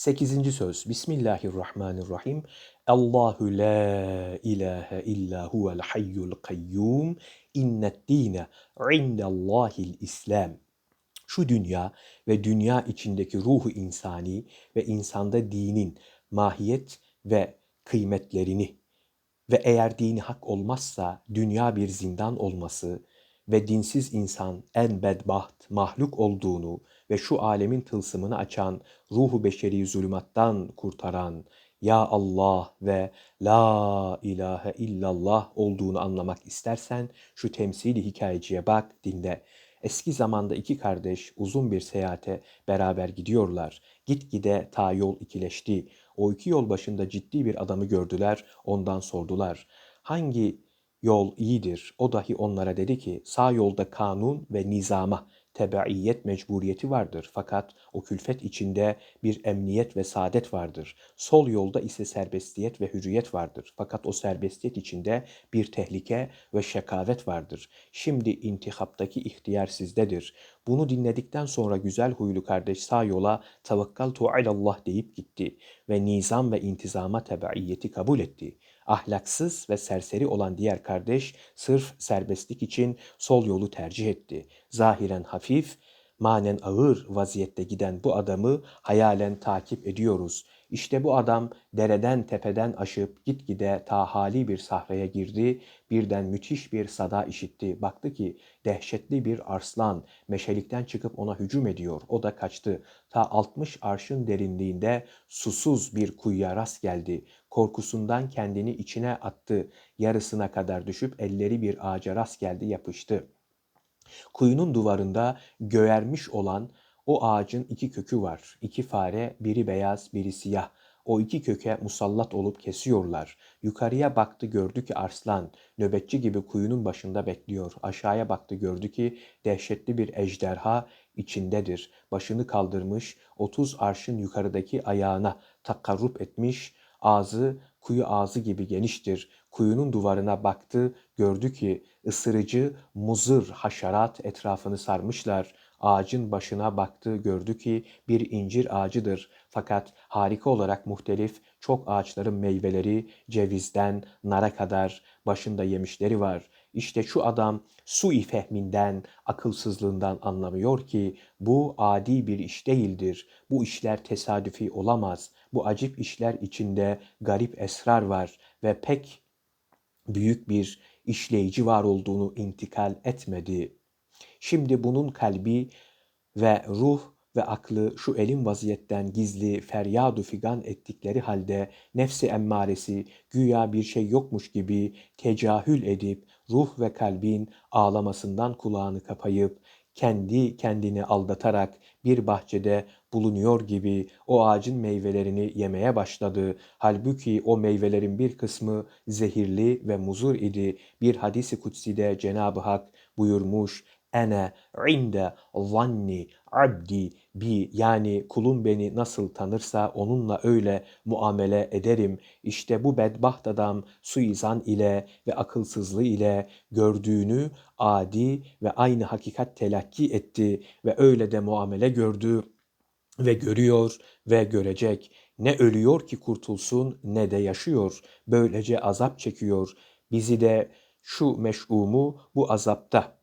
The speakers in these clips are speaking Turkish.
Sekizinci söz. Bismillahirrahmanirrahim. Allahu la ilahe illa huvel hayyul kayyum. İnnet dine indallahil İslam. Şu dünya ve dünya içindeki ruhu insani ve insanda dinin mahiyet ve kıymetlerini ve eğer dini hak olmazsa dünya bir zindan olması ve dinsiz insan en bedbaht mahluk olduğunu ve şu alemin tılsımını açan, ruhu beşeri zulümattan kurtaran Ya Allah ve La ilahe illallah olduğunu anlamak istersen şu temsili hikayeciye bak, dinle. Eski zamanda iki kardeş uzun bir seyahate beraber gidiyorlar. Gitgide ta yol ikileşti. O iki yol başında ciddi bir adamı gördüler, ondan sordular. Hangi yol iyidir? O dahi onlara dedi ki sağ yolda kanun ve nizama, tebaiyet mecburiyeti vardır. Fakat o külfet içinde bir emniyet ve saadet vardır. Sol yolda ise serbestiyet ve hürriyet vardır. Fakat o serbestiyet içinde bir tehlike ve şekavet vardır. Şimdi intihaptaki ihtiyar sizdedir. Bunu dinledikten sonra güzel huylu kardeş sağ yola tavakkaltu alallah deyip gitti ve nizam ve intizama tebaiyeti kabul etti. Ahlaksız ve serseri olan diğer kardeş sırf serbestlik için sol yolu tercih etti. Zahiren hafif, manen ağır vaziyette giden bu adamı hayalen takip ediyoruz. İşte bu adam dereden tepeden aşıp gitgide ta hali bir sahraya girdi. Birden müthiş bir sada işitti. Baktı ki dehşetli bir arslan meşelikten çıkıp ona hücum ediyor. O da kaçtı. Ta 60 arşın derinliğinde susuz bir kuyuya rast geldi. Korkusundan kendini içine attı. Yarısına kadar düşüp elleri bir ağaca rast geldi yapıştı. Kuyunun duvarında göğermiş olan o ağacın iki kökü var. İki fare, biri beyaz, biri siyah. O iki köke musallat olup kesiyorlar. Yukarıya baktı gördü ki arslan nöbetçi gibi kuyunun başında bekliyor. Aşağıya baktı gördü ki dehşetli bir ejderha içindedir. Başını kaldırmış, otuz arşın yukarıdaki ayağına takarrup etmiş, ağzı kuyu ağzı gibi geniştir. Kuyunun duvarına baktı, gördü ki ısırıcı, muzır haşerat etrafını sarmışlar. Ağacın başına baktı, gördü ki bir incir ağacıdır. Fakat harika olarak muhtelif çok ağaçların meyveleri cevizden nara kadar başında yemişleri var. İşte şu adam sui fehminden, akılsızlığından anlamıyor ki bu adi bir iş değildir. Bu işler tesadüfi olamaz. Bu acip işler içinde garip esrar var ve pek büyük bir işleyici var olduğunu intikal etmedi. Şimdi bunun kalbi ve ruh ve aklı şu elin vaziyetten gizli feryadu figan ettikleri halde nefsi emmaresi güya bir şey yokmuş gibi tecahül edip ruh ve kalbin ağlamasından kulağını kapayıp kendi kendini aldatarak bir bahçede bulunuyor gibi o ağacın meyvelerini yemeye başladı. Halbuki o meyvelerin bir kısmı zehirli ve muzur idi. Bir hadisi kutside Cenab-ı Hak buyurmuş ene inde zanni abdi bi yani kulum beni nasıl tanırsa onunla öyle muamele ederim. İşte bu bedbaht adam suizan ile ve akılsızlığı ile gördüğünü adi ve aynı hakikat telakki etti ve öyle de muamele gördü ve görüyor ve görecek. Ne ölüyor ki kurtulsun ne de yaşıyor. Böylece azap çekiyor. Bizi de şu meş'umu bu azapta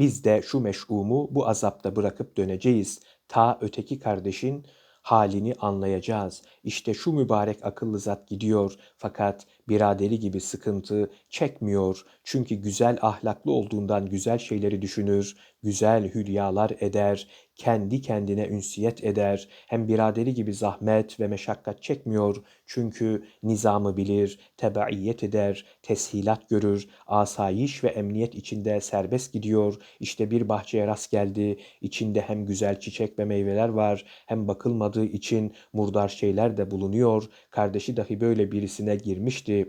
biz de şu meş'umu bu azapta bırakıp döneceğiz. Ta öteki kardeşin halini anlayacağız. İşte şu mübarek akıllı zat gidiyor fakat biraderi gibi sıkıntı çekmiyor. Çünkü güzel ahlaklı olduğundan güzel şeyleri düşünür, güzel hülyalar eder, kendi kendine ünsiyet eder. Hem biraderi gibi zahmet ve meşakkat çekmiyor. Çünkü nizamı bilir, tebaiyet eder, teshilat görür, asayiş ve emniyet içinde serbest gidiyor. İşte bir bahçeye rast geldi. İçinde hem güzel çiçek ve meyveler var, hem bakılmadığı için murdar şeyler de bulunuyor. Kardeşi dahi böyle birisine girmişti.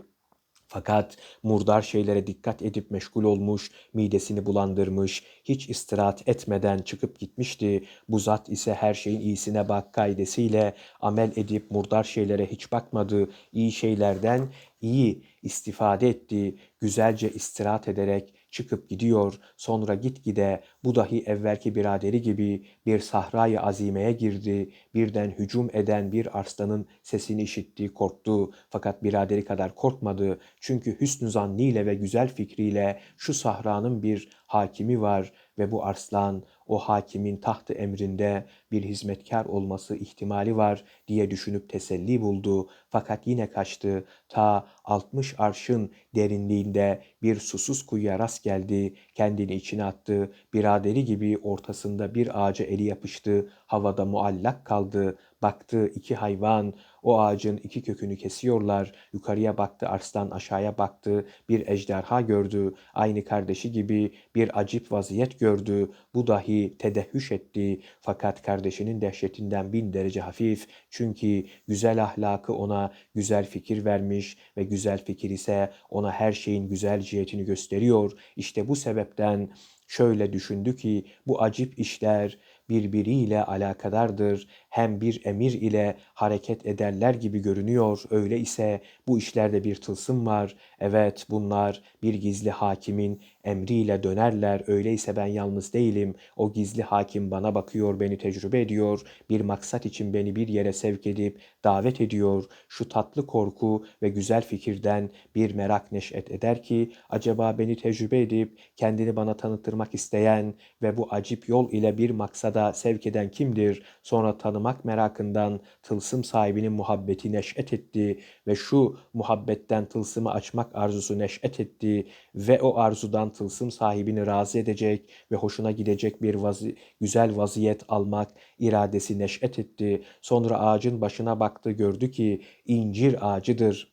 Fakat murdar şeylere dikkat edip meşgul olmuş, midesini bulandırmış, hiç istirahat etmeden çıkıp gitmişti. Bu zat ise her şeyin iyisine bak kaidesiyle amel edip murdar şeylere hiç bakmadı. İyi şeylerden iyi istifade etti. Güzelce istirahat ederek çıkıp gidiyor. Sonra gitgide Bu dahi evvelki biraderi gibi bir sahrayı azimeye girdi. Birden hücum eden bir arslanın sesini işitti, korktu. Fakat biraderi kadar korkmadı. Çünkü hüsnü zanniyle ve güzel fikriyle şu sahranın bir hakimi var ve bu arslan o hakimin tahtı emrinde bir hizmetkar olması ihtimali var diye düşünüp teselli buldu. Fakat yine kaçtı. Ta 60 arşın derinliğinde bir susuz kuyuya rast geldi. Kendini içine attı. Biraderi gibi ortasında bir ağaca eli yapıştı. Havada muallak kaldı. Baktı iki hayvan o ağacın iki kökünü kesiyorlar. Yukarıya baktı arslan aşağıya baktı. Bir ejderha gördü. Aynı kardeşi gibi bir acip vaziyet gördü. Bu dahi tedehhüş etti. Fakat kardeşinin dehşetinden bin derece hafif. Çünkü güzel ahlakı ona güzel fikir vermiş ve güzel fikir ise ona her şeyin güzel cihetini gösteriyor. İşte bu sebepten şöyle düşündü ki bu acip işler birbiriyle alakadardır. Hem bir emir ile hareket ederler gibi görünüyor. Öyle ise bu işlerde bir tılsım var. Evet bunlar bir gizli hakimin emriyle dönerler. Öyleyse ben yalnız değilim. O gizli hakim bana bakıyor, beni tecrübe ediyor. Bir maksat için beni bir yere sevk edip davet ediyor. Şu tatlı korku ve güzel fikirden bir merak neşet eder ki acaba beni tecrübe edip kendini bana tanıtırmak isteyen ve bu acip yol ile bir maksada sevk eden kimdir? Sonra tanımak merakından tılsım sahibinin muhabbeti neşet etti ve şu muhabbetten tılsımı açmak arzusu neşet etti ve o arzudan tılsım sahibini razı edecek ve hoşuna gidecek bir vazi güzel vaziyet almak iradesi neşet etti. Sonra ağacın başına baktı gördü ki incir ağacıdır.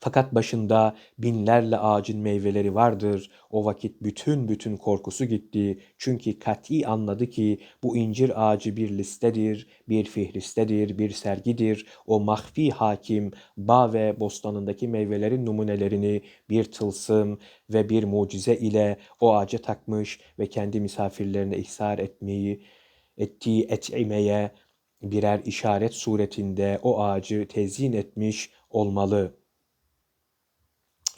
Fakat başında binlerle ağacın meyveleri vardır. O vakit bütün bütün korkusu gitti. Çünkü kat'i anladı ki bu incir ağacı bir listedir, bir fihristedir, bir sergidir. O mahfi hakim bağ ve bostanındaki meyvelerin numunelerini bir tılsım ve bir mucize ile o ağaca takmış ve kendi misafirlerine ihsar etmeyi, ettiği et'imeye birer işaret suretinde o ağacı tezyin etmiş olmalı.''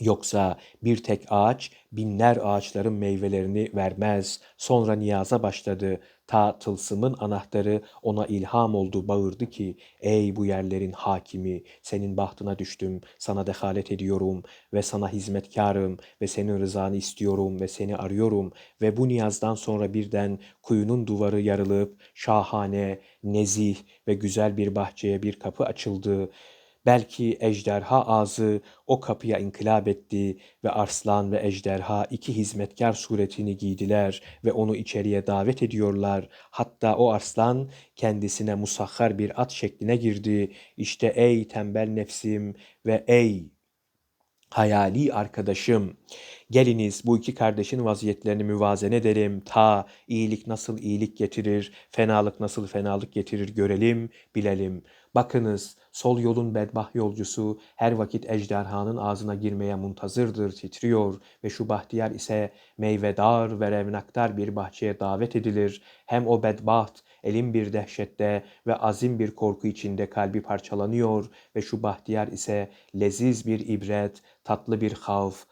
Yoksa bir tek ağaç binler ağaçların meyvelerini vermez. Sonra niyaza başladı. Ta tılsımın anahtarı ona ilham oldu bağırdı ki ey bu yerlerin hakimi senin bahtına düştüm sana dehalet ediyorum ve sana hizmetkarım ve senin rızanı istiyorum ve seni arıyorum ve bu niyazdan sonra birden kuyunun duvarı yarılıp şahane, nezih ve güzel bir bahçeye bir kapı açıldı Belki ejderha ağzı o kapıya inkılap etti ve arslan ve ejderha iki hizmetkar suretini giydiler ve onu içeriye davet ediyorlar. Hatta o arslan kendisine musahhar bir at şekline girdi. İşte ey tembel nefsim ve ey hayali arkadaşım. Geliniz bu iki kardeşin vaziyetlerini müvazene edelim. Ta iyilik nasıl iyilik getirir, fenalık nasıl fenalık getirir görelim, bilelim. Bakınız sol yolun bedbah yolcusu her vakit ejderhanın ağzına girmeye muntazırdır, titriyor ve şu bahtiyar ise meyvedar ve revnaktar bir bahçeye davet edilir. Hem o bedbaht elin bir dehşette ve azim bir korku içinde kalbi parçalanıyor ve şu bahtiyar ise leziz bir ibret, tatlı bir havf,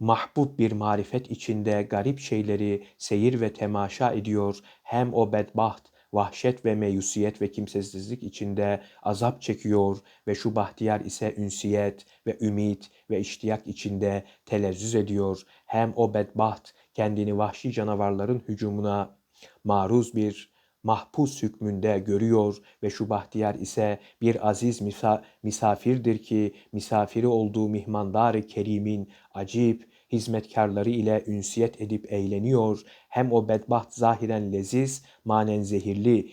mahbub bir marifet içinde garip şeyleri seyir ve temaşa ediyor. Hem o bedbaht vahşet ve meyusiyet ve kimsesizlik içinde azap çekiyor ve şu bahtiyar ise ünsiyet ve ümit ve iştiyak içinde telezzüz ediyor. Hem o bedbaht kendini vahşi canavarların hücumuna maruz bir mahpus hükmünde görüyor ve şu bahtiyar ise bir aziz misa misafirdir ki misafiri olduğu mihmandar kerimin acip hizmetkarları ile ünsiyet edip eğleniyor. Hem o bedbaht zahiren leziz, manen zehirli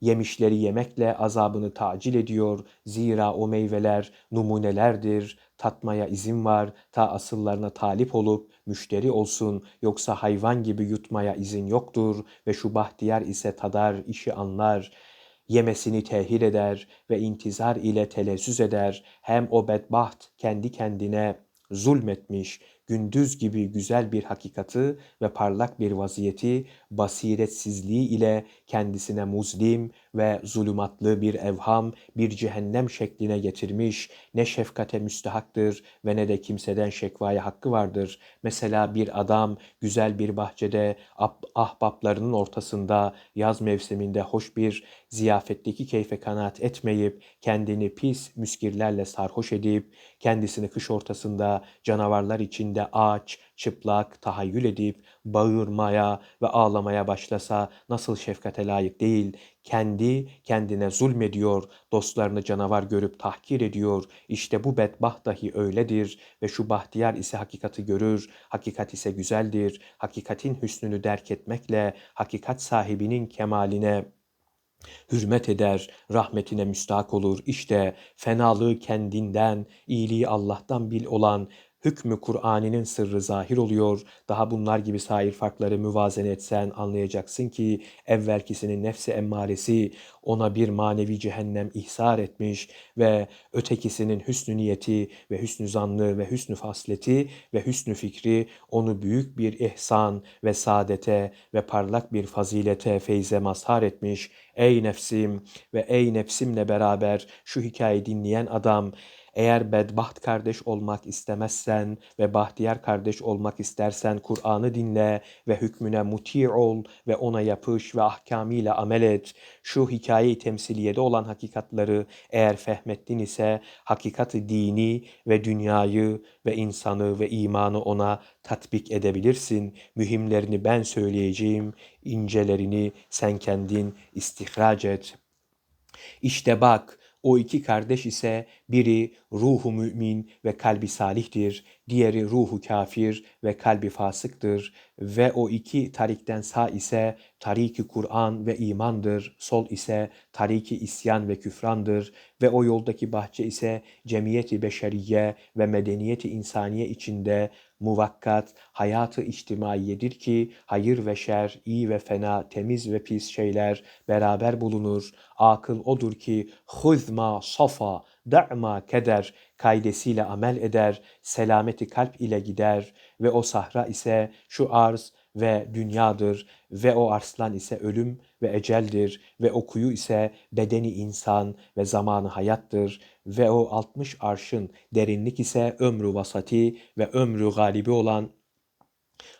yemişleri yemekle azabını tacil ediyor. Zira o meyveler numunelerdir. Tatmaya izin var ta asıllarına talip olup müşteri olsun yoksa hayvan gibi yutmaya izin yoktur ve şu bahtiyar ise tadar işi anlar yemesini tehir eder ve intizar ile telezzüz eder. Hem o bedbaht kendi kendine zulmetmiş, gündüz gibi güzel bir hakikati ve parlak bir vaziyeti basiretsizliği ile kendisine muzlim ve zulümatlı bir evham, bir cehennem şekline getirmiş, ne şefkate müstehaktır ve ne de kimseden şekvaya hakkı vardır. Mesela bir adam güzel bir bahçede ahbaplarının ortasında yaz mevsiminde hoş bir ziyafetteki keyfe kanaat etmeyip kendini pis müskirlerle sarhoş edip kendisini kış ortasında canavarlar içinde aç, çıplak tahayyül edip bağırmaya ve ağlamaya başlasa nasıl şefkate layık değil, kendi kendine zulmediyor, dostlarını canavar görüp tahkir ediyor. İşte bu bedbaht dahi öyledir ve şu bahtiyar ise hakikati görür, hakikat ise güzeldir. Hakikatin hüsnünü derk etmekle hakikat sahibinin kemaline hürmet eder, rahmetine müstahak olur. İşte fenalığı kendinden, iyiliği Allah'tan bil olan hükmü Kur'an'ının sırrı zahir oluyor. Daha bunlar gibi sair farkları müvazene etsen anlayacaksın ki evvelkisinin nefsi emmaresi ona bir manevi cehennem ihsar etmiş ve ötekisinin hüsnü niyeti ve hüsnü zanlı ve hüsnü fasleti ve hüsnü fikri onu büyük bir ihsan ve saadete ve parlak bir fazilete feyze mazhar etmiş. Ey nefsim ve ey nefsimle beraber şu hikayeyi dinleyen adam eğer bedbaht kardeş olmak istemezsen ve bahtiyar kardeş olmak istersen Kur'an'ı dinle ve hükmüne muti ol ve ona yapış ve ahkamıyla amel et. Şu hikayeyi temsiliyede olan hakikatları eğer fehmettin ise hakikati dini ve dünyayı ve insanı ve imanı ona tatbik edebilirsin. Mühimlerini ben söyleyeceğim, incelerini sen kendin istihraç et. İşte bak o iki kardeş ise biri ruhu mümin ve kalbi salihtir, diğeri ruhu kafir ve kalbi fasıktır ve o iki tarikten sağ ise tariki Kur'an ve imandır, sol ise tariki isyan ve küfrandır ve o yoldaki bahçe ise cemiyeti beşeriye ve medeniyeti insaniye içinde muvakkat, hayatı içtimaiyedir ki hayır ve şer, iyi ve fena, temiz ve pis şeyler beraber bulunur. Akıl odur ki huzma safa, da'ma keder kaidesiyle amel eder, selameti kalp ile gider ve o sahra ise şu arz ve dünyadır ve o arslan ise ölüm ve eceldir ve o kuyu ise bedeni insan ve zamanı hayattır ve o altmış arşın derinlik ise ömrü vasati ve ömrü galibi olan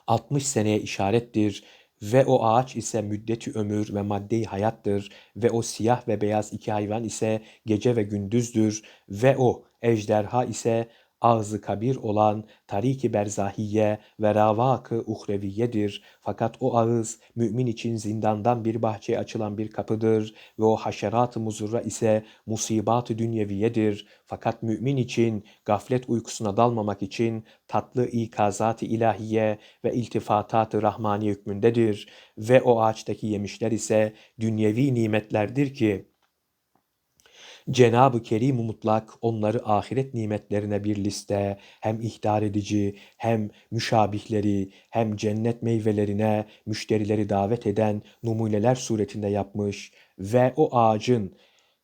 60 seneye işarettir ve o ağaç ise müddeti ömür ve maddeyi hayattır ve o siyah ve beyaz iki hayvan ise gece ve gündüzdür ve o ejderha ise ağzı kabir olan tariki berzahiye ve ravakı uhreviyedir. Fakat o ağız mümin için zindandan bir bahçeye açılan bir kapıdır ve o haşerat-ı muzurra ise musibat-ı dünyeviyedir. Fakat mümin için gaflet uykusuna dalmamak için tatlı ikazat-ı ilahiye ve iltifatat-ı rahmani hükmündedir. Ve o ağaçtaki yemişler ise dünyevi nimetlerdir ki Cenab-ı Kerim Mutlak onları ahiret nimetlerine bir liste hem ihdar edici hem müşabihleri hem cennet meyvelerine müşterileri davet eden numuneler suretinde yapmış ve o ağacın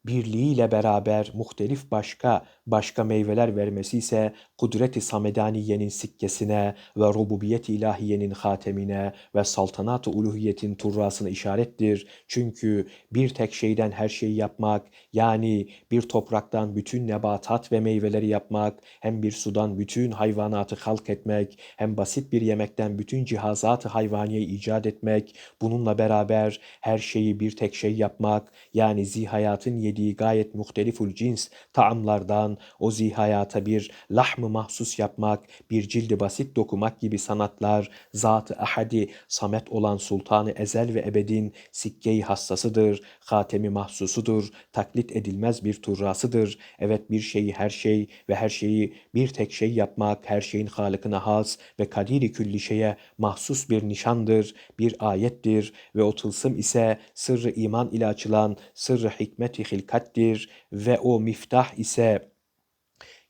birliğiyle beraber muhtelif başka başka meyveler vermesi ise kudret-i samedaniyenin sikkesine ve rububiyet ilahiyenin hatemine ve saltanat-ı uluhiyetin turrasına işarettir. Çünkü bir tek şeyden her şeyi yapmak yani bir topraktan bütün nebatat ve meyveleri yapmak hem bir sudan bütün hayvanatı halk etmek hem basit bir yemekten bütün cihazatı hayvaniye icat etmek bununla beraber her şeyi bir tek şey yapmak yani zihayatın yediği gayet muhteliful cins taamlardan o zihayata bir lahmı mahsus yapmak, bir cildi basit dokumak gibi sanatlar, zat-ı ahadi, samet olan sultanı ezel ve ebedin sikkeyi hassasıdır, hatemi mahsusudur, taklit edilmez bir turrasıdır. Evet bir şeyi her şey ve her şeyi bir tek şey yapmak, her şeyin halıkına has ve kadiri külli şeye mahsus bir nişandır, bir ayettir ve o tılsım ise sırrı iman ile açılan sırrı hikmeti hilkattir ve o miftah ise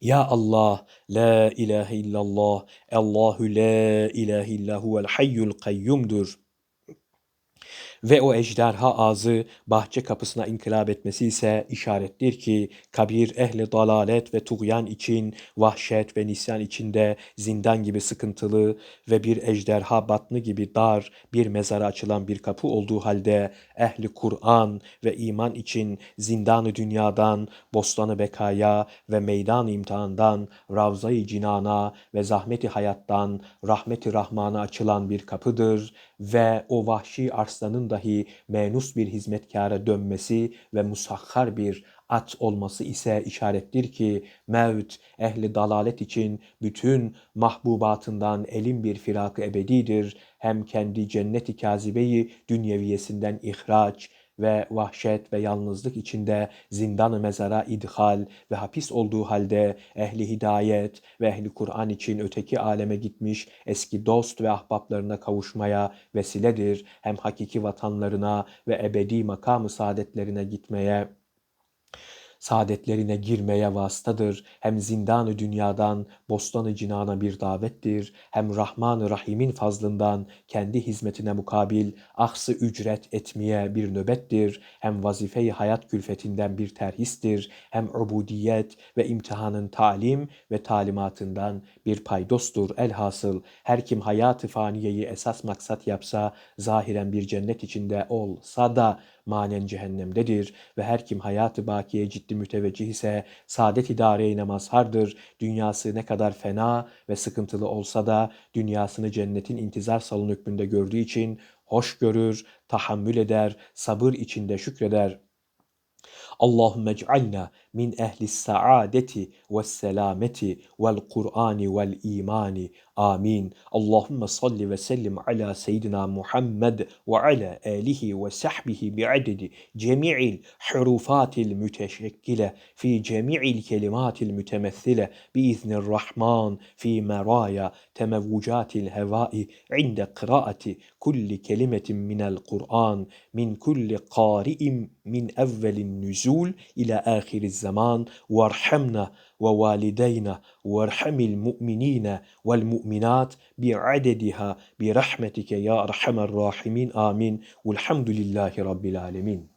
ya Allah, la ilahe illallah, Allahu la ilahe illa huvel hayyul kayyumdur. Ve o ejderha ağzı bahçe kapısına inkılap etmesi ise işarettir ki kabir ehli dalalet ve tuğyan için vahşet ve nisyan içinde zindan gibi sıkıntılı ve bir ejderha batını gibi dar bir mezara açılan bir kapı olduğu halde ehli Kur'an ve iman için zindanı dünyadan, bostanı bekaya ve meydan imtihandan, ravzayı cinana ve zahmeti hayattan, rahmeti rahmana açılan bir kapıdır ve o vahşi arslanın dahi menus bir hizmetkara dönmesi ve musahhar bir at olması ise işarettir ki mevt ehli dalalet için bütün mahbubatından elin bir firakı ebedidir. Hem kendi cennet-i kazibeyi dünyeviyesinden ihraç ve vahşet ve yalnızlık içinde zindan-ı mezara idhal ve hapis olduğu halde ehli hidayet ve ehli Kur'an için öteki aleme gitmiş eski dost ve ahbaplarına kavuşmaya vesiledir. Hem hakiki vatanlarına ve ebedi makamı saadetlerine gitmeye saadetlerine girmeye vasıtadır. Hem zindanı dünyadan bostanı cinana bir davettir. Hem Rahman-ı Rahim'in fazlından kendi hizmetine mukabil aksı ücret etmeye bir nöbettir. Hem vazifeyi hayat külfetinden bir terhistir. Hem ubudiyet ve imtihanın talim ve talimatından bir paydostur. Elhasıl her kim hayatı faniyeyi esas maksat yapsa zahiren bir cennet içinde olsa da manen cehennemdedir ve her kim hayatı bakiye ciddi müteveccih ise saadet idareye mazhardır. Dünyası ne kadar fena ve sıkıntılı olsa da dünyasını cennetin intizar salon hükmünde gördüğü için hoş görür, tahammül eder, sabır içinde şükreder. Allahümme ec'alna min ehli saadeti ve selameti vel Kur'ani vel imani. آمين. اللهم صل وسلم على سيدنا محمد وعلى آله وصحبه بعدد جميع الحروفات المتشكلة في جميع الكلمات المتمثلة بإذن الرحمن في مرايا تموجات الهواء عند قراءة كل كلمة من القرآن من كل قارئ من أول النزول إلى آخر الزمان. وارحمنا ووالدينا وارحم المؤمنين والمؤمنات بعددها برحمتك يا أرحم الراحمين. آمين. والحمد لله رب العالمين.